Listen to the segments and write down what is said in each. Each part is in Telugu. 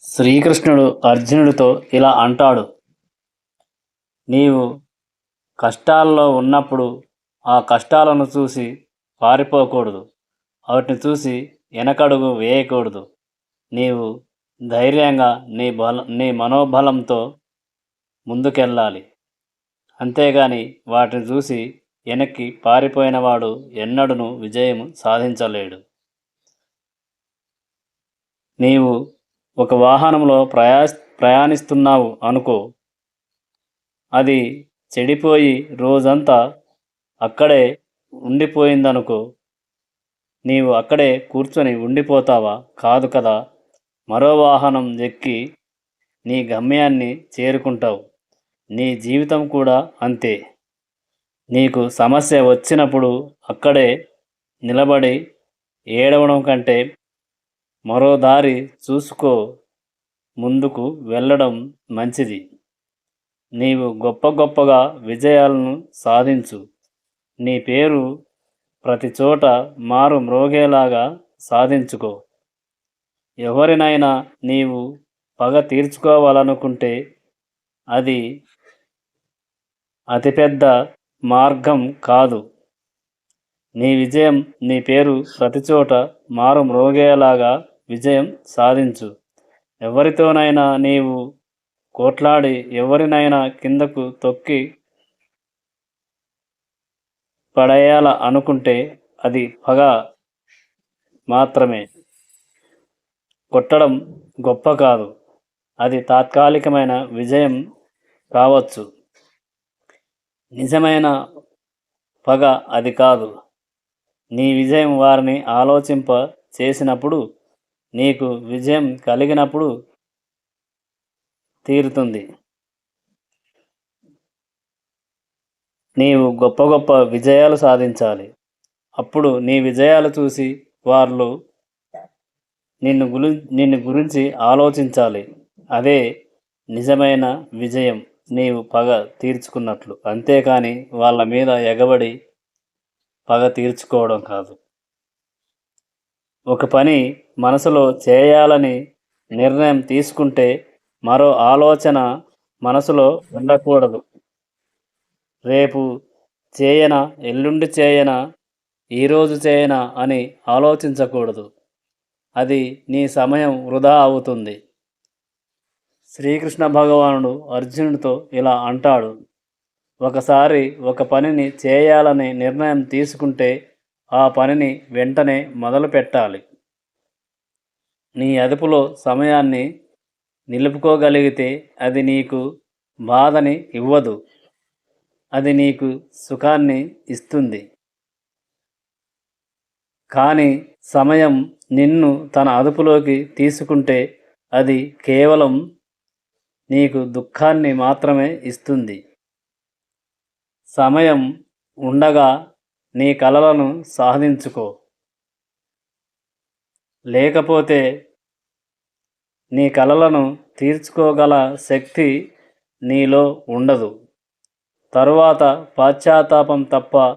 శ్రీకృష్ణుడు అర్జునుడితో ఇలా అంటాడు. నీవు కష్టాల్లో ఉన్నప్పుడు ఆ కష్టాలను చూసి పారిపోకూడదు. వాటిని చూసి వెనకడుగు వేయకూడదు. నీవు ధైర్యంగా నీ బల నీ మనోబలంతో ముందుకెళ్ళాలి. అంతేగాని వాటిని చూసి వెనక్కి పారిపోయినవాడు ఎన్నడూను విజయం సాధించలేడు. నీవు ఒక వాహనంలో ప్రయా ప్రయాణిస్తున్నావు అనుకో. అది చెడిపోయి రోజంతా అక్కడే ఉండిపోయిందనుకో. నీవు అక్కడే కూర్చొని ఉండిపోతావా? కాదు కదా. మరో వాహనం ఎక్కి నీ గమ్యాన్ని చేరుకుంటావు. నీ జీవితం కూడా అంతే. నీకు సమస్య వచ్చినప్పుడు అక్కడే నిలబడి ఏడవడం కంటే మరో దారి చూసుకో. ముందుకు వెళ్ళడం మంచిది. నీవు గొప్ప గొప్పగా విజయాలను సాధించు. నీ పేరు ప్రతి చోట మారు మ్రోగేలాగా సాధించుకో. ఎవరినైనా నీవు పగ తీర్చుకోవాలనుకుంటే అది అతిపెద్ద మార్గం కాదు. నీ విజయం నీ పేరు ప్రతి చోట మారు మ్రోగేలాగా విజయం సాధించు. ఎవరితోనైనా నీవు కోట్లాడి ఎవరినైనా కిందకు తొక్కి పడేయాల అనుకుంటే అది పగ మాత్రమే. కొట్టడం గొప్ప కాదు. అది తాత్కాలికమైన విజయం కావచ్చు. నిజమైన పగ అది కాదు. నీ విజయం వారిని ఆలోచింప చేసినప్పుడు నీకు విజయం కలిగినప్పుడు తీరుతుంది. నీవు గొప్ప గొప్ప విజయాలు సాధించాలి. అప్పుడు నీ విజయాలు చూసి వాళ్ళు నిన్ను గురి నిన్ను గురించి ఆలోచించాలి. అదే నిజమైన విజయం నీవు పగ తీర్చుకున్నట్లు. అంతేకాని వాళ్ళ మీద ఎగబడి పగ తీర్చుకోవడం కాదు. ఒక పని మనసులో చేయాలని నిర్ణయం తీసుకుంటే మరో ఆలోచన మనసులో ఉండకూడదు. రేపు చేయనా ఎల్లుండి చేయనా ఈరోజు చేయనా అని ఆలోచించకూడదు. అది నీ సమయం వృధా అవుతుంది. శ్రీకృష్ణ భగవానుడు అర్జునుడితో ఇలా అంటాడు. ఒకసారి ఒక పనిని చేయాలని నిర్ణయం తీసుకుంటే ఆ పనిని వెంటనే మొదలు పెట్టాలి. నీ అదుపులో సమయాన్ని నిలుపుకోగలిగితే అది నీకు బాధని ఇవ్వదు. అది నీకు సుఖాన్ని ఇస్తుంది. కానీ సమయం నిన్ను తన అదుపులోకి తీసుకుంటే అది కేవలం నీకు దుఃఖాన్ని మాత్రమే ఇస్తుంది. సమయం ఉండగా నీ కలలను సాధించుకో. లేకపోతే నీ కలలను తీర్చుకోగల శక్తి నీలో ఉండదు. తరువాత పశ్చాత్తాపం తప్ప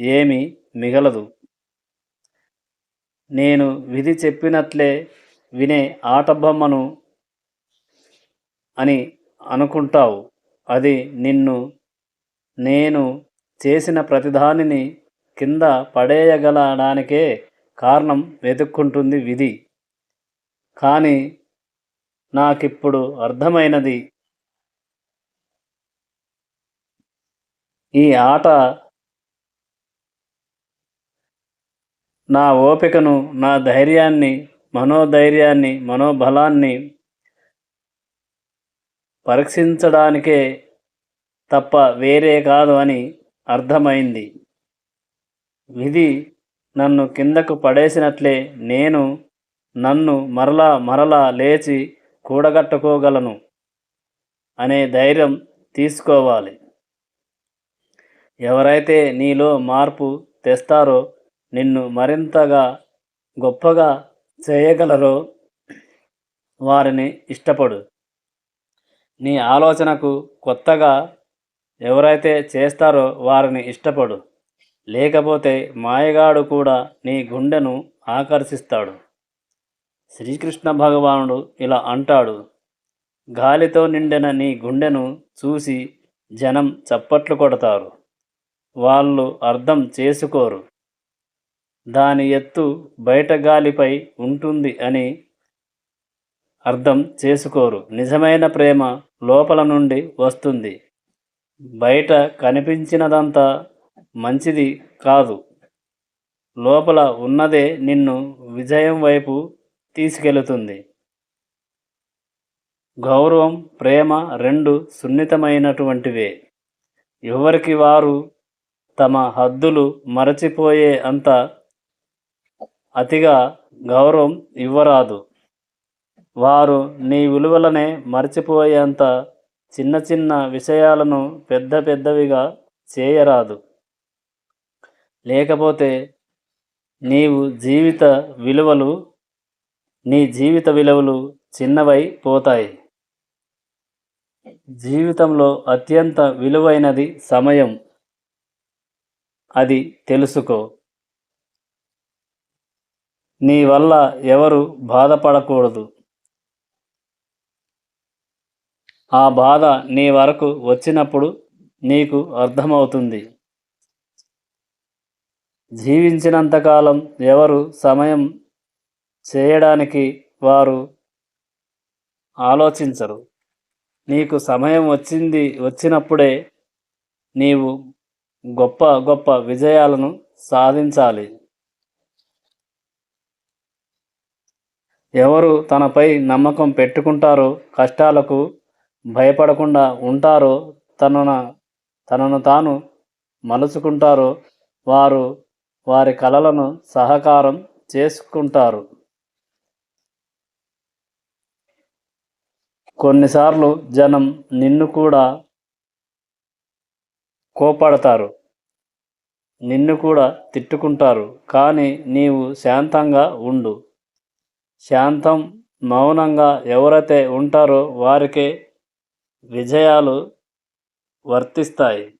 ఏమీ మిగలదు. నేను విధి చెప్పినట్లే వినే ఆటబొమ్మను అని అనుకుంటావు. అది నిన్ను నేను చేసిన ప్రతిదానిని కింద పడేయగలడానికే కారణం వెతుక్కుంటుంది విధి. కానీ నాకిప్పుడు అర్థమైనది. ఈ ఆట నా ఓపికను నా ధైర్యాన్ని మనోధైర్యాన్ని మనోబలాన్ని పరీక్షించడానికే తప్ప వేరే కాదు అని అర్థమైంది. విధి నన్ను కిందకు పడేసినట్లే నేను నన్ను మరలా మరలా లేచి కూడగట్టుకోగలను అనే ధైర్యం తీసుకోవాలి. ఎవరైతే నీలో మార్పు తెస్తారో నిన్ను మరింతగా గొప్పగా చేయగలరో వారిని ఇష్టపడు. నీ ఆలోచనకు కొత్తగా ఎవరైతే చేస్తారో వారిని ఇష్టపడు. లేకపోతే మాయగాడు కూడా నీ గుండెను ఆకర్షిస్తాడు. శ్రీకృష్ణ భగవానుడు ఇలా అంటాడు గాలితో నిండిన నీ గుండెను చూసి జనం చప్పట్లు కొడతారు. వాళ్ళు అర్థం చేసుకోరు. దాని ఎత్తు బయట గాలిపై ఉంటుంది అని అర్థం చేసుకోరు. నిజమైన ప్రేమ లోపల నుండి వస్తుంది. బయట కనిపించినదంతా మంచిది కాదు. లోపల ఉన్నదే నిన్ను విజయం వైపు తీసుకెళుతుంది. గౌరవం ప్రేమ రెండు సున్నితమైనటువంటివే. ఎవరికి వారు తమ హద్దులు మరచిపోయే అంత అతిగా గౌరవం ఇవ్వరాదు. వారు నీ విలువలనే మరచిపోయేంత చిన్న చిన్న విషయాలను పెద్ద పెద్దవిగా చేయరాదు. లేకపోతే నీవు జీవిత విలువలు నీ జీవిత విలువలు చిన్నవై పోతాయి. జీవితంలో అత్యంత విలువైనది సమయం. అది తెలుసుకో. నీ వల్ల ఎవరు బాధపడకూడదు. ఆ బాధ నీ వరకు వచ్చినప్పుడు నీకు అర్థమవుతుంది. జీవించినంతకాలం ఎవరు సమయం చేయడానికి వారు ఆలోచించరు. నీకు సమయం వచ్చింది వచ్చినప్పుడే నీవు గొప్ప గొప్ప విజయాలను సాధించాలి. ఎవరు తనపై నమ్మకం పెట్టుకుంటారో కష్టాలకు భయపడకుండా ఉంటారో తనను తనను తాను మలుచుకుంటారో వారు వారి కళలను సహకారం చేసుకుంటారు. కొన్నిసార్లు జనం నిన్ను కూడా కోపడతారు నిన్ను కూడా తిట్టుకుంటారు. కానీ నీవు శాంతంగా ఉండు. శాంతం మౌనంగా ఎవరైతే ఉంటారో వారికే విజయాలు వర్తిస్తాయి.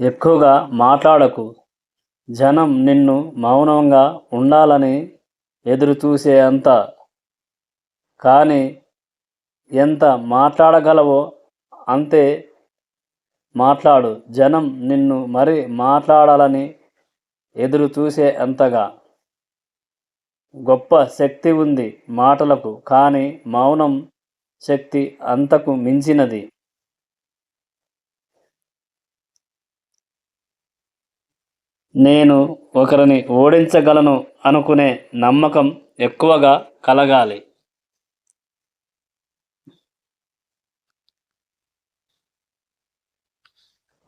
ఎక్కువగా మాట్లాడకు. జనం నిన్ను మౌనంగా ఉండాలని ఎదురు చూసే అంత. కానీ ఎంత మాట్లాడగలవో అంతే మాట్లాడు. జనం నిన్ను మరి మాట్లాడాలని ఎదురు చూసే అంతగా. గొప్ప శక్తి ఉంది మాటలకు కానీ మౌనం శక్తి అంతకు మించినది. నేను ఒకరిని ఓడించగలను అనుకునే నమ్మకం ఎక్కువగా కలగాలి.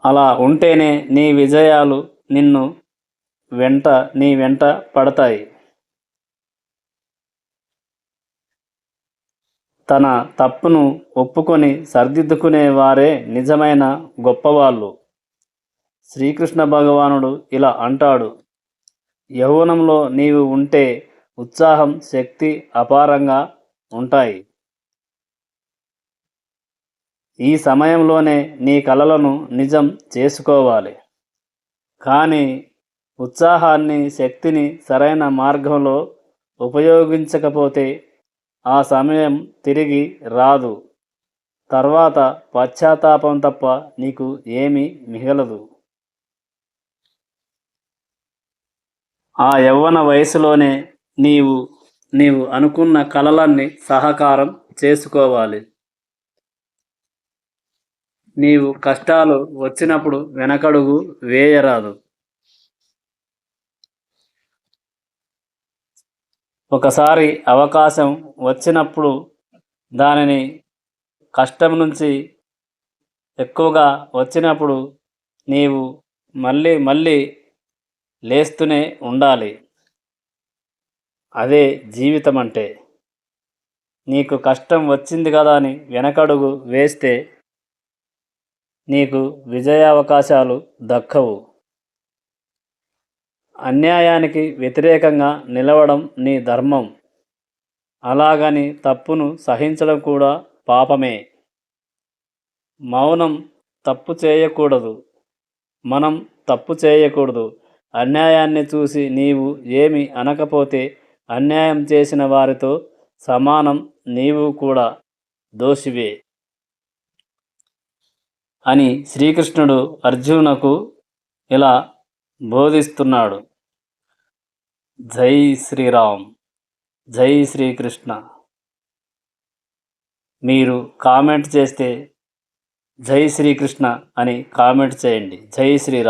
అలా ఉంటేనే నీ విజయాలు నిన్ను వెంట నీ వెంట పడతాయి. తన తప్పును ఒప్పుకొని సరిదిద్దుకునే వారే నిజమైన గొప్పవాళ్ళు. శ్రీకృష్ణ భగవానుడు ఇలా అంటాడు యౌవనంలో నీవు ఉంటే ఉత్సాహం శక్తి అపారంగా ఉంటాయి. ఈ సమయంలోనే నీ కలలను నిజం చేసుకోవాలి. కానీ ఉత్సాహాన్ని శక్తిని సరైన మార్గంలో ఉపయోగించకపోతే ఆ సమయం తిరిగి రాదు. తర్వాత పశ్చాత్తాపం తప్ప నీకు ఏమీ మిగలదు. ఆ యవ్వన వయసులోనే నీవు నీవు అనుకున్న కలలన్నీ సహకారం చేసుకోవాలి. నీవు కష్టాలు వచ్చినప్పుడు వెనకడుగు వేయరాదు. ఒకసారి అవకాశం వచ్చినప్పుడు దానిని కష్టం నుంచి ఎక్కువగా వచ్చినప్పుడు నీవు మళ్ళీ మళ్ళీ లేస్తూనే ఉండాలి. అదే జీవితం అంటే నీకు కష్టం వచ్చింది కదా అని వెనకడుగు వేస్తే నీకు విజయావకాశాలు దక్కవు. అన్యాయానికి వ్యతిరేకంగా నిలవడం నీ ధర్మం. అలాగని తప్పును సహించడం కూడా పాపమే. మౌనం తప్పు చేయకూడదు. మనం తప్పు చేయకూడదు. అన్యాయాన్ని చూసి నీవు ఏమి అనకపోతే అన్యాయం చేసిన వారితో సమానం నీవు కూడా దోషివే. అని శ్రీకృష్ణుడు అర్జునకు ఇలా బోధిస్తున్నాడు. జై శ్రీరామ్ జై శ్రీకృష్ణ. మీరు కామెంట్ చేస్తే జై శ్రీకృష్ణ అని కామెంట్ చేయండి. జై శ్రీరామ్.